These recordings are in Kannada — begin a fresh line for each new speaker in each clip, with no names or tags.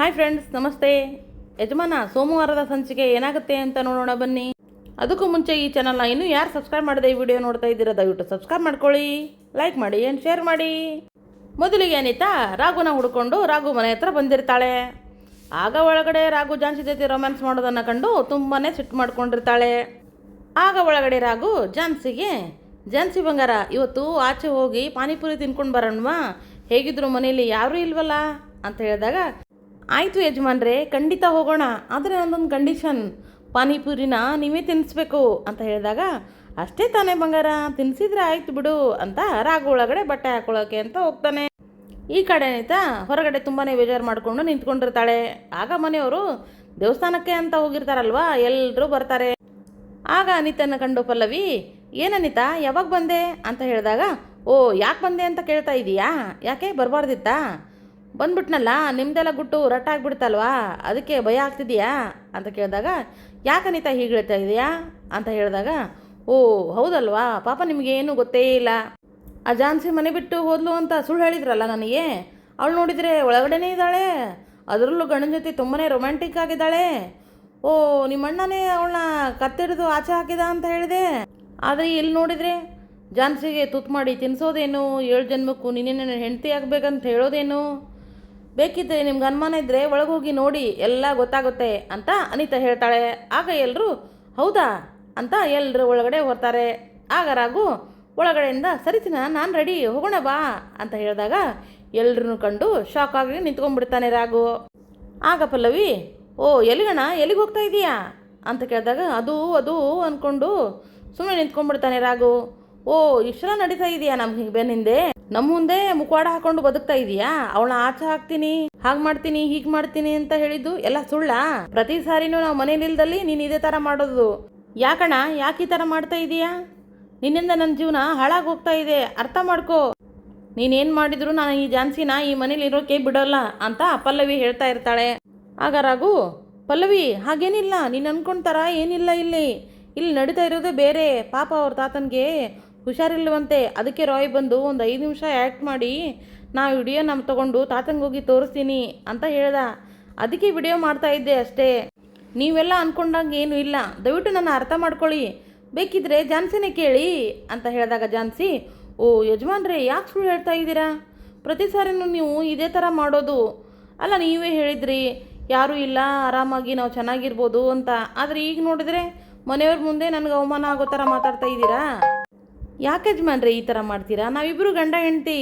ಹಾಯ್ ಫ್ರೆಂಡ್ಸ್ ನಮಸ್ತೆ. ಯಜಮಾನ, ಸೋಮವಾರದ ಸಂಚಿಕೆ ಏನಾಗುತ್ತೆ ಅಂತ ನೋಡೋಣ ಬನ್ನಿ. ಅದಕ್ಕೂ ಮುಂಚೆ ಈ ಚಾನಲ್ನ ಇನ್ನೂ ಯಾರು ಸಬ್ಸ್ಕ್ರೈಬ್ ಮಾಡದೆ ಈ ವಿಡಿಯೋ ನೋಡ್ತಾ ಇದ್ದೀರಾ ದಯವಿಟ್ಟು ಸಬ್ಸ್ಕ್ರೈಬ್ ಮಾಡ್ಕೊಳ್ಳಿ ಲೈಕ್ ಮಾಡಿ ಏನು ಶೇರ್ ಮಾಡಿ. ಮೊದಲಿಗೆ ಅನಿತಾ, ರಾಘುನ ಹುಡ್ಕೊಂಡು ರಾಘು ಮನೆ ಹತ್ರ ಬಂದಿರ್ತಾಳೆ. ಆಗ ಒಳಗಡೆ ರಾಘು ಜಾನ್ಸಿ ಜೊತೆ ರೊಮ್ಯಾನ್ಸ್ ಮಾಡೋದನ್ನು ಕಂಡು ತುಂಬಾ ಸಿಟ್ಟು ಮಾಡ್ಕೊಂಡಿರ್ತಾಳೆ. ಆಗ ಒಳಗಡೆ ರಾಘು ಜಾನ್ಸಿಗೆ, ಜಾನ್ಸಿ ಬಂಗಾರ, ಇವತ್ತು ಆಚೆ ಹೋಗಿ ಪಾನಿಪುರಿ ತಿನ್ಕೊಂಡು ಬರೋಣವಾ? ಹೇಗಿದ್ರು ಮನೇಲಿ ಯಾರೂ ಇಲ್ವಲ್ಲ? ಅಂತ ಹೇಳಿದಾಗ ಆಯಿತು ಯಜಮಾನ್ರೆ, ಖಂಡಿತ ಹೋಗೋಣ. ಆದರೆ ನನ್ನೊಂದು ಕಂಡೀಷನ್ ಪಾನಿಪುರಿನ ನೀವೇ ತಿನ್ನಿಸ್ಬೇಕು ಅಂತ ಹೇಳಿದಾಗ, ಅಷ್ಟೇ ತಾನೇ ಬಂಗಾರ ತಿನ್ನಿಸಿದ್ರೆ ಆಯ್ತು ಬಿಡು ಅಂತ ರಾಗ ಒಳಗಡೆ ಬಟ್ಟೆ ಹಾಕೊಳ್ಳೋಕೆ ಅಂತ ಹೋಗ್ತಾನೆ. ಈ ಕಡೆ ಆಯ್ತಾ ಹೊರಗಡೆ ತುಂಬಾ ಬೇಜಾರು ಮಾಡಿಕೊಂಡು ನಿಂತ್ಕೊಂಡಿರ್ತಾಳೆ. ಆಗ ಮನೆಯವರು, ದೇವಸ್ಥಾನಕ್ಕೆ ಅಂತ ಹೋಗಿರ್ತಾರಲ್ವಾ ಎಲ್ಲರೂ ಬರ್ತಾರೆ. ಆಗ ಅನಿತನ ಕಂಡು ಪಲ್ಲವಿ ಏನನಿತಾ ಯಾವಾಗ ಬಂದೆ? ಅಂತ ಹೇಳಿದಾಗ, ಓ, ಯಾಕೆ ಬಂದೆ ಅಂತ ಕೇಳ್ತಾ ಇದೀಯಾ? ಯಾಕೆ ಬರಬಾರ್ದಿತ್ತಾ? ಬಂದ್ಬಿಟ್ನಲ್ಲ, ನಿಮ್ದೆಲ್ಲ ಗುಟ್ಟು ರಟ್ಟಾಗ್ಬಿಡ್ತಲ್ವಾ? ಅದಕ್ಕೆ ಭಯ ಆಗ್ತಿದೆಯಾ? ಅಂತ ಕೇಳಿದಾಗ, ಯಾಕೆ ಅನಿತಾ ಹೀಗೆ ಹೇಳ್ತಾ ಇದೆಯಾ? ಅಂತ ಹೇಳಿದಾಗ, ಓ, ಹೌದಲ್ವಾ, ಪಾಪ ನಿಮಗೆ ಏನೂ ಗೊತ್ತೇ ಇಲ್ಲ. ಆ ಜಾನ್ಸಿ ಮನೆ ಬಿಟ್ಟು ಹೋದ್ಲು ಅಂತ ಸುಳ್ಳು ಹೇಳಿದ್ರಲ್ಲ ನನಗೆ? ಅವಳು ನೋಡಿದರೆ ಒಳಗಡೆನೇ ಇದ್ದಾಳೆ, ಅದರಲ್ಲೂ ಗಂಡನ ಜೊತೆ ತುಂಬಾ ರೊಮ್ಯಾಂಟಿಕ್ ಆಗಿದ್ದಾಳೆ. ಓ ನಿಮ್ಮ ಅಣ್ಣನೇ ಅವಳನ್ನ ಕತ್ತಿಡಿದು ಆಚೆ ಹಾಕಿದ ಅಂತ ಹೇಳಿದೆ. ಆದರೆ ಇಲ್ಲಿ ನೋಡಿದರೆ ಜಾನ್ಸಿಗೆ ತುತ್ತು ಮಾಡಿ ತಿನ್ನಿಸೋದೇನು ಏಳು ಜನ್ಮಕ್ಕೂ ನೀನೇನು ಹೆಂಡತಿ ಆಗಬೇಕಂತ ಹೇಳೋದೇನು? ಬೇಕಿದ್ರೆ ನಿಮ್ಗೆ ಅನುಮಾನ ಇದ್ದರೆ ಒಳಗೋಗಿ ನೋಡಿ, ಎಲ್ಲ ಗೊತ್ತಾಗುತ್ತೆ ಅಂತ ಅನಿತಾ ಹೇಳ್ತಾಳೆ. ಆಗ ಎಲ್ಲರೂ ಹೌದಾ? ಅಂತ ಎಲ್ಲರೂ ಒಳಗಡೆ ಹೋಗ್ತಾರೆ. ಆಗ ರಾಘು, ಒಳಗಡೆಯಿಂದ ಸರಿತಿನ ನಾನು ರೆಡಿ ಹೋಗೋಣ ಬಾ ಅಂತ ಹೇಳಿದಾಗ ಎಲ್ಲರೂ ಕಂಡು ಶಾಕ್ ಆಗಿ ನಿಂತ್ಕೊಂಡ್ಬಿಡ್ತಾನೆ ರಾಘು. ಆಗ ಪಲ್ಲವಿ, ಓ, ಎಲ್ಲಿಗಣ? ಎಲ್ಲಿಗೆ ಹೋಗ್ತಾ ಇದೀಯಾ? ಅಂತ ಕೇಳಿದಾಗ, ಅದು ಅದು ಅಂದ್ಕೊಂಡು ಸುಮ್ಮನೆ ನಿಂತ್ಕೊಂಡ್ಬಿಡ್ತಾನೆ ರಾಘು. ಓ ಇಷ್ಟರ ನಡೀತಾ ಇದೆಯಾ ನಮ್ಗೆ ಹಿಂಗೆ ಬೆನ್ನಿಂದೆ? ನಮ್ಮ ಮುಂದೆ ಮುಖವಾಡ ಹಾಕೊಂಡು ಬದುಕ್ತಾ ಇದೀಯಾ? ಅವಳ ಆಚೆ ಹಾಕ್ತೀನಿ, ಹಾಗೆ ಮಾಡ್ತೀನಿ, ಹೀಗ್ ಮಾಡ್ತೀನಿ ಅಂತ ಹೇಳಿದ್ದು ಎಲ್ಲ ಸುಳ್ಳ? ಪ್ರತಿ ಸಾರಿನೂ ನಾವು ಮನೇಲಿಲ್ದಲ್ಲಿ ನೀನು ಇದೇ ಥರ ಮಾಡೋದು. ಯಾಕಣ ಯಾಕೆ ಈ ಥರ ಮಾಡ್ತಾ ಇದೀಯಾ? ನಿನ್ನಿಂದ ನನ್ನ ಜೀವನ ಹಾಳಾಗಿ ಹೋಗ್ತಾ ಇದೆ, ಅರ್ಥ ಮಾಡ್ಕೋ. ನೀನೇನು ಮಾಡಿದ್ರು ನಾನು ಈ ಜಾನ್ಸಿನ ಈ ಮನೇಲಿ ಇರೋಕೆ ಬಿಡೋಲ್ಲ ಅಂತ ಪಲ್ಲವಿ ಹೇಳ್ತಾ ಇರ್ತಾಳೆ. ಆಗ ರಾಘು, ಪಲ್ಲವಿ, ಹಾಗೇನಿಲ್ಲ, ನೀನು ಅನ್ಕೊಂತಾರ ಏನಿಲ್ಲ ಇಲ್ಲಿ. ಇಲ್ಲಿ ನಡೀತಾ ಇರೋದೇ ಬೇರೆ. ಪಾಪ ಅವ್ರ ತಾತನಿಗೆ ಹುಷಾರಿಲ್ವಂತೆ ಅದಕ್ಕೆ ರಾಯ್ ಬಂದು ಒಂದು ಐದು ನಿಮಿಷ ಆ್ಯಕ್ಟ್ ಮಾಡಿ, ನಾ ವಿಡಿಯೋ ನಮ್ಮ ತಗೊಂಡು ಹೋಗಿ ತೋರಿಸ್ತೀನಿ ಅಂತ ಹೇಳ್ದ. ಅದಕ್ಕೆ ವಿಡಿಯೋ ಮಾಡ್ತಾ ಇದ್ದೆ ಅಷ್ಟೇ. ನೀವೆಲ್ಲ ಅನ್ಕೊಂಡಂಗೆ ಏನು ಇಲ್ಲ. ದಯವಿಟ್ಟು ನನ್ನ ಅರ್ಥ ಮಾಡ್ಕೊಳ್ಳಿ. ಬೇಕಿದ್ರೆ ಜಾನ್ಸಿನೇ ಕೇಳಿ ಅಂತ ಹೇಳಿದಾಗ ಜಾನ್ಸಿ, ಓ, ಯಜಮಾನ್ರೇ, ಯಾಕೆ ಸುಳ್ಳು ಹೇಳ್ತಾ ಇದ್ದೀರಾ? ಪ್ರತಿ ಸಾರಿನೂ ನೀವು ಇದೇ ಥರ ಮಾಡೋದು. ಅಲ್ಲ, ನೀವೇ ಹೇಳಿದ್ರಿ. ಯಾರೂ ಇಲ್ಲ. ಆರಾಮಾಗಿ ನಾವು ಚೆನ್ನಾಗಿರ್ಬೋದು ಅಂತ. ಆದರೆ ಈಗ ನೋಡಿದ್ರೆ ಮನೆಯವ್ರ ಮುಂದೆ ನನಗೆ ಅವಮಾನ ಆಗೋ ಥರ ಮಾತಾಡ್ತಾ ಇದ್ದೀರಾ? ಯಾಕೆ ಯಜಮಾನ್ರೆ ಈ ಥರ ಮಾಡ್ತೀರಾ? ನಾವಿಬ್ಬರು ಗಂಡ ಹೆಂಡತಿ.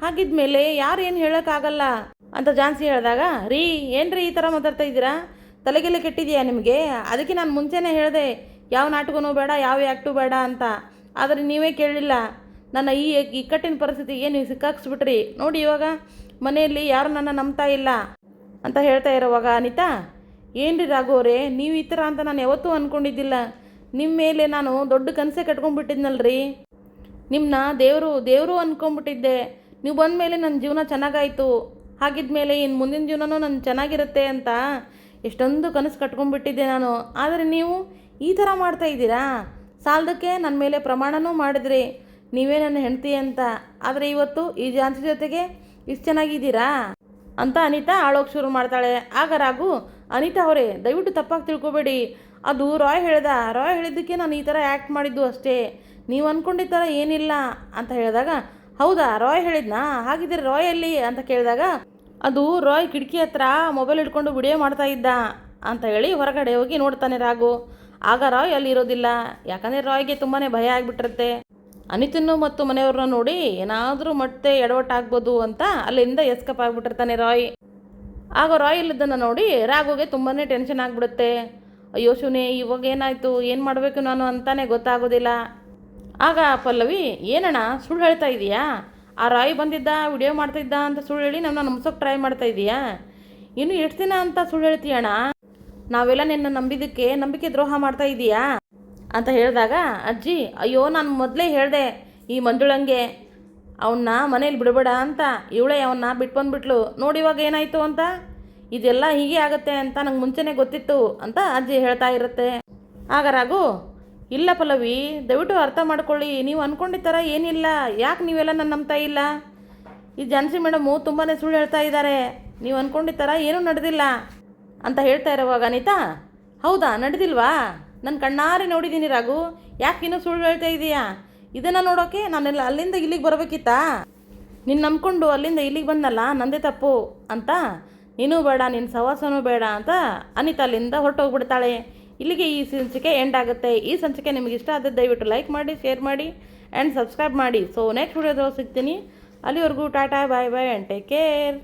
ಹಾಗಿದ್ಮೇಲೆ ಯಾರು ಏನು ಹೇಳೋಕ್ಕಾಗಲ್ಲ? ಅಂತ ಜಾನ್ಸಿ ಹೇಳಿದಾಗ, ರೀ, ಏನ್ರಿ ಈ ಥರ ಮಾತಾಡ್ತಾ ಇದ್ದೀರಾ? ತಲೆಗೆಲ್ಲ ಕೆಟ್ಟಿದೆಯಾ ನಿಮಗೆ? ಅದಕ್ಕೆ ನಾನು ಮುಂಚೆನೇ ಹೇಳಿದೆ, ಯಾವ ನಾಟಕನೂ ಬೇಡ, ಯಾವ ಆ್ಯಕ್ಟು ಬೇಡ ಅಂತ. ಆದರೆ ನೀವೇ ಕೇಳಲಿಲ್ಲ ನನ್ನ ಈ ಇಕ್ಕಟ್ಟಿನ ಪರಿಸ್ಥಿತಿಗೆ ಏನು ಸಿಕ್ಕಾಕ್ಸ್ಬಿಟ್ರಿ. ನೋಡಿ ಇವಾಗ, ಮನೆಯಲ್ಲಿ ಯಾರು ನನ್ನ ನಂಬ್ತಾ ಇಲ್ಲ ಅಂತ ಹೇಳ್ತಾ ಇರೋವಾಗ, ಅನಿತಾ, ಏನ್ರಿ ರಾಘವರೇ ನೀವು ಈ ಥರ ಅಂತ ನಾನು ಯಾವತ್ತೂ ಅಂದ್ಕೊಂಡಿದ್ದಿಲ್ಲ ನಿಮ್ಮ ಮೇಲೆ ನಾನು ದೊಡ್ಡ ಕನಸೆ ಕಟ್ಕೊಂಡ್ಬಿಟ್ಟಿದ್ನಲ್ರಿ. ನಿಮ್ಮನ್ನ ದೇವರು ದೇವರು ಅಂದ್ಕೊಂಬಿಟ್ಟಿದ್ದೆ ನೀವು ಬಂದ ಮೇಲೆ ನನ್ನ ಜೀವನ ಚೆನ್ನಾಗಾಯಿತು. ಹಾಗಿದ್ಮೇಲೆ ಇನ್ನು ಮುಂದಿನ ಜೀವನನೂ ನನ್ನ ಚೆನ್ನಾಗಿರುತ್ತೆ ಅಂತ ಎಷ್ಟೊಂದು ಕನಸು ಕಟ್ಕೊಂಡ್ಬಿಟ್ಟಿದ್ದೆ ನಾನು. ಆದರೆ ನೀವು ಈ ಥರ ಮಾಡ್ತಾ ಇದ್ದೀರಾ? ಸಾಲದಕ್ಕೆ ನನ್ನ ಮೇಲೆ ಪ್ರಮಾಣನೂ ಮಾಡಿದ್ರಿ. ನೀವೇ ನನ್ನ ಹೆಂಡತಿ ಅಂತ. ಆದರೆ ಇವತ್ತು ಈ ಜಾನ್ಸಿ ಜೊತೆಗೆ ಇಷ್ಟು ಚೆನ್ನಾಗಿದ್ದೀರಾ? ಅಂತ ಅನಿತಾ ಆಳೋಕೆ ಶುರು ಮಾಡ್ತಾಳೆ. ಆಗ ರಾಘು, ಅನಿತಾ ಅವರೇ, ದಯವಿಟ್ಟು ತಪ್ಪಾಗಿ ತಿಳ್ಕೊಬೇಡಿ. ಅದು ರಾಯ್ ಹೇಳ್ದ. ರಾಯ್ ಹೇಳಿದ್ದಕ್ಕೆ ನಾನು ಈ ಥರ ಆ್ಯಕ್ಟ್ ಮಾಡಿದ್ದು ಅಷ್ಟೇ. ನೀವು ಅಂದ್ಕೊಂಡಿದ್ದ ಥರ ಏನಿಲ್ಲ ಅಂತ ಹೇಳಿದಾಗ, ಹೌದಾ, ರಾಯ್ ಹೇಳಿದ್ನಾ? ಹಾಗಿದ್ರೆ ರಾಯ್ ಅಲ್ಲಿ ಅಂತ ಕೇಳಿದಾಗ, ಅದು ರಾಯ್ ಕಿಟಕಿ ಹತ್ರ ಮೊಬೈಲ್ ಹಿಡ್ಕೊಂಡು ವಿಡಿಯೋ ಮಾಡ್ತಾ ಇದ್ದ ಅಂತ ಹೇಳಿ ಹೊರಗಡೆ ಹೋಗಿ ನೋಡ್ತಾನೆ ರಾಗು ಆಗ ರಾಯ್ ಅಲ್ಲಿ ಇರೋದಿಲ್ಲ. ಯಾಕಂದರೆ ರಾಯ್ಗೆ ತುಂಬಾ ಭಯ ಆಗಿಬಿಟ್ಟಿರುತ್ತೆ. ಅನಿತನ್ನು ಮತ್ತು ಮನೆಯವ್ರನ್ನ ನೋಡಿ ಏನಾದರೂ ಮತ್ತೆ ಎಡವಟ್ಟಾಗ್ಬೋದು ಅಂತ ಅಲ್ಲಿಂದ ಎಸ್ಕಪ್ ಆಗಿಬಿಟ್ಟಿರ್ತಾನೆ ರಾಯ್. ಆಗ ರಾಯ್ ಇಲ್ಲದನ್ನು ನೋಡಿ ರಾಘುಗೆ ತುಂಬಾ ಟೆನ್ಷನ್ ಆಗಿಬಿಡುತ್ತೆ. ಅಯ್ಯೋ ಶಿವನೇ ಇವಾಗ ಏನಾಯಿತು? ಏನು ಮಾಡಬೇಕು ನಾನು? ಅಂತಾನೆ ಗೊತ್ತಾಗೋದಿಲ್ಲ. ಆಗ ಪಲ್ಲವಿ, ಏನಣ್ಣ, ಸುಳ್ಳು ಹೇಳ್ತಾ ಇದೀಯಾ? ಆ ರಾಯ್ ಬಂದಿದ್ದ, ವಿಡಿಯೋ ಮಾಡ್ತಿದ್ದ ಅಂತ ಸುಳ್ಳು ಹೇಳಿ ನಮ್ಮನ್ನ ನಂಬ್ಸೋಕೆ ಟ್ರೈ ಮಾಡ್ತಾ ಇದೀಯಾ? ಇನ್ನು ಎಷ್ಟು ದಿನ ಅಂತ ಸುಳ್ಳು ಹೇಳ್ತೀಯಣ್ಣ? ನಾವೆಲ್ಲ ನಿನ್ನ ನಂಬಿದ್ದಕ್ಕೆ ನಂಬಿಕೆ ದ್ರೋಹ ಮಾಡ್ತಾ ಇದೀಯಾ? ಅಂತ ಹೇಳಿದಾಗ, ಅಜ್ಜಿ, ಅಯ್ಯೋ, ನಾನು ಮೊದಲೇ ಹೇಳಿದೆ, ಈ ಮಂಜುಳಂಗೆ ಅವನ್ನ ಮನೇಲಿ ಬಿಡಬೇಡ ಅಂತ. ಇವಳೇ ಅವನ್ನ ಬಿಟ್ಟು ಬಂದ್ಬಿಟ್ಲು. ನೋಡಿ ಇವಾಗ ಏನಾಯಿತು ಅಂತ? ಇದೆಲ್ಲ ಹೀಗೆ ಆಗುತ್ತೆ ಅಂತ ನಂಗೆ ಮುಂಚೆನೇ ಗೊತ್ತಿತ್ತು ಅಂತ ಅಜ್ಜಿ ಹೇಳ್ತಾ ಇರುತ್ತೆ. ಆಗ ರಾಘು ಇಲ್ಲ ಪಲ್ಲವಿ, ದಯವಿಟ್ಟು ಅರ್ಥ ಮಾಡ್ಕೊಳ್ಳಿ. ನೀವು ಅಂದ್ಕೊಂಡಿದ್ದ ಥರ ಏನಿಲ್ಲ. ಯಾಕೆ ನೀವೆಲ್ಲ ನನ್ನ ನಂಬ್ತಾ ಇಲ್ಲ? ಈ ಜಾನ್ಸಿ ಮೇಡಮು ತುಂಬಾ ಸುಳ್ಳು ಹೇಳ್ತಾ ಇದ್ದಾರೆ. ನೀವು ಅಂದ್ಕೊಂಡಿದ್ದ ಥರ ಏನೂ ನಡೆದಿಲ್ಲ ಅಂತ ಹೇಳ್ತಾ ಇರೋವಾಗ ಅನಿತಾ? ಹೌದಾ? ನಡೆದಿಲ್ವಾ? ನನ್ನ ಕಣ್ಣಾರೆ ನೋಡಿದ್ದೀನಿ ರಾಘು. ಯಾಕೆ ಇನ್ನೂ ಸುಳ್ಳು ಹೇಳ್ತಾ ಇದೀಯಾ? ಇದನ್ನು ನೋಡೋಕೆ ನಾನೆಲ್ಲ ಅಲ್ಲಿಂದ ಇಲ್ಲಿಗೆ ಬರಬೇಕಿತ್ತಾ? ನಿನ್ನ ನಂಬ್ಕೊಂಡು ಅಲ್ಲಿಂದ ಇಲ್ಲಿಗೆ ಬಂದಲ್ಲ ನಂದೇ ತಪ್ಪು ಅಂತ? ನೀನು ಬೇಡ ನಿನ್ನ ಸವಾಸನೂ ಬೇಡ ಅಂತ ಅನಿತಾ ಅಲ್ಲಿಂದ ಹೊರಟೋಗ್ಬಿಡ್ತಾಳೆ. ಇಲ್ಲಿಗೆ ಈ ಸಂಚಿಕೆ ಎಂಡ್ ಆಗುತ್ತೆ. ಈ ಸಂಚಿಕೆ ನಿಮಗೆ ಇಷ್ಟ ಆದರೆ ದಯವಿಟ್ಟು ಲೈಕ್ ಮಾಡಿ ಶೇರ್ ಮಾಡಿ ಆ್ಯಂಡ್ ಸಬ್ಸ್ಕ್ರೈಬ್ ಮಾಡಿ. ಸೊ ನೆಕ್ಸ್ಟ್ ವಿಡಿಯೋದಲ್ಲಿ ಸಿಗ್ತೀನಿ. ಅಲ್ಲಿವರೆಗೂ Tata bye bye and take care